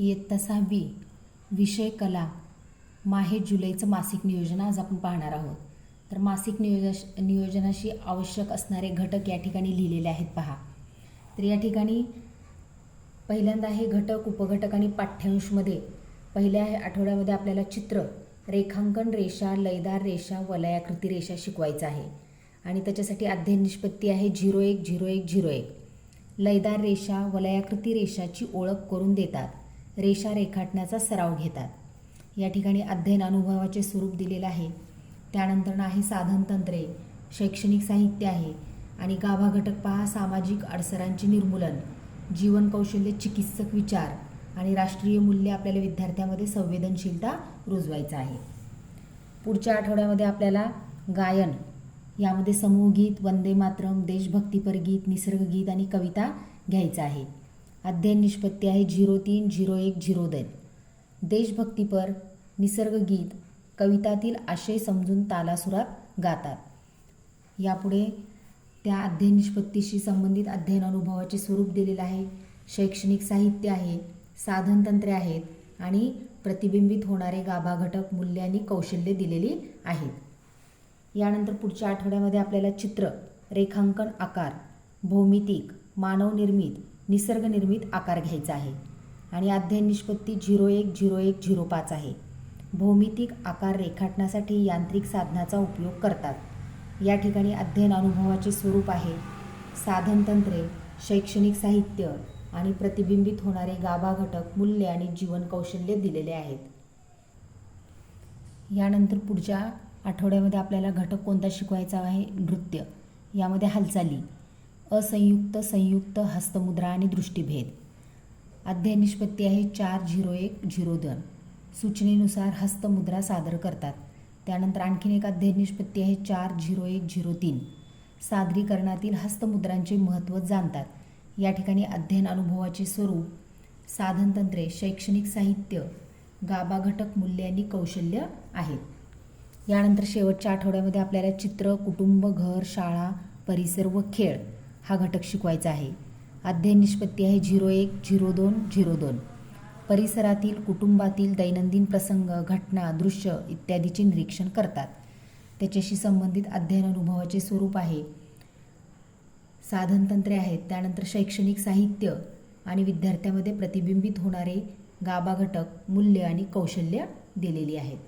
इयत्ता सहावी विषय कला. माहे जुलैचं मासिक नियोजन आज आपण पाहणार आहोत. तर मासिक नियोज नियोजनाशी आवश्यक असणारे घटक या ठिकाणी लिहिलेले आहेत पहा. तर या ठिकाणी पहिल्यांदा हे घटक उपघटक आणि पाठ्यांशमध्ये पहिल्या आठवड्यामध्ये आपल्याला चित्र रेखांकन रेषा लयदार रेषा वलयाकृती रेषा शिकवायचं आहे. आणि त्याच्यासाठी अध्ययन निष्पत्ती आहे झिरो एक झिरो एक झिरो एक. लयदार रेषा वलयाकृती रेषाची ओळख करून देतात. रेषा रेखाटण्याचा सराव घेतात. या ठिकाणी अध्ययन अनुभवाचे स्वरूप दिलेलं आहे. त्यानंतर आहे साधनतंत्रे शैक्षणिक साहित्य आहे आणि गाभा घटक पहा सामाजिक अडसरांचे निर्मूलन जीवन कौशल्य चिकित्सक विचार आणि राष्ट्रीय मूल्य आपल्याला विद्यार्थ्यामध्ये संवेदनशीलता रुजवायचं आहे. पुढच्या आठवड्यामध्ये आपल्याला गायन यामध्ये समूहगीत वंदे मातरम देशभक्तीपर गीत निसर्गगीत आणि कविता घ्यायचं आहे. अध्ययन निष्पत्ती आहे झिरो तीन झिरो एक झिरो दोन. देशभक्तीपर निसर्गगीत कवितातील आशय समजून तालासुरात गातात. यापुढे त्या अध्ययन निष्पत्तीशी संबंधित अध्ययन अनुभवाचे स्वरूप दिलेलं आहे. शैक्षणिक साहित्य आहे साधनतंत्रे आहेत आणि प्रतिबिंबित होणारे गाभा घटक मूल्य आणि कौशल्य दिलेली आहेत. यानंतर पुढच्या आठवड्यामध्ये आपल्याला चित्र रेखांकन आकार भौमितिक मानवनिर्मित निसर्गनिर्मित आकार घ्यायचा आहे. आणि अध्ययन निष्पत्ती झिरो एक झिरो एक झिरो पाच आहे. भौमितिक आकार रेखाटण्यासाठी यांत्रिक साधनाचा उपयोग करतात. या ठिकाणी अध्ययन अनुभवाचे स्वरूप आहे. साधनतंत्रे शैक्षणिक साहित्य आणि प्रतिबिंबित होणारे गाभा घटक मूल्य आणि जीवन कौशल्य दिलेले आहेत. यानंतर पुढच्या आठवड्यामध्ये आपल्याला घटक कोणता शिकवायचा आहे? नृत्य. यामध्ये हालचाली. असंयुक्त संयुक्त हस्तमुद्रा आणि दृष्टीभेद. अध्ययन निष्पत्ती आहे चार झिरो एक झिरो दोन. सूचनेनुसार हस्तमुद्रा सादर करतात. त्यानंतर आणखीन एक अध्ययन निष्पत्ती आहे चार झिरो एक झिरो तीन. सादरीकरणातील हस्तमुद्रांचे महत्त्व जाणतात. या ठिकाणी अध्ययन अनुभवाचे स्वरूप साधनतंत्रे शैक्षणिक साहित्य गाबा घटक मूल्य आणि कौशल्य आहेत. यानंतर शेवटच्या आठवड्यामध्ये आपल्याला चित्र कुटुंब घर शाळा परिसर व खेळ हा घटक शिकवायचा आहे. अध्ययन निष्पत्ती आहे झिरो एक झिरो दोन झिरो दोन. परिसरातील कुटुंबातील दैनंदिन प्रसंग घटना दृश्य इत्यादीचे निरीक्षण करतात. त्याच्याशी संबंधित अध्ययन अनुभवाचे स्वरूप आहे. साधनतंत्रे आहेत. त्यानंतर शैक्षणिक साहित्य आणि विद्यार्थ्यामध्ये प्रतिबिंबित होणारे गाभा घटक मूल्य आणि कौशल्य दिलेली आहेत.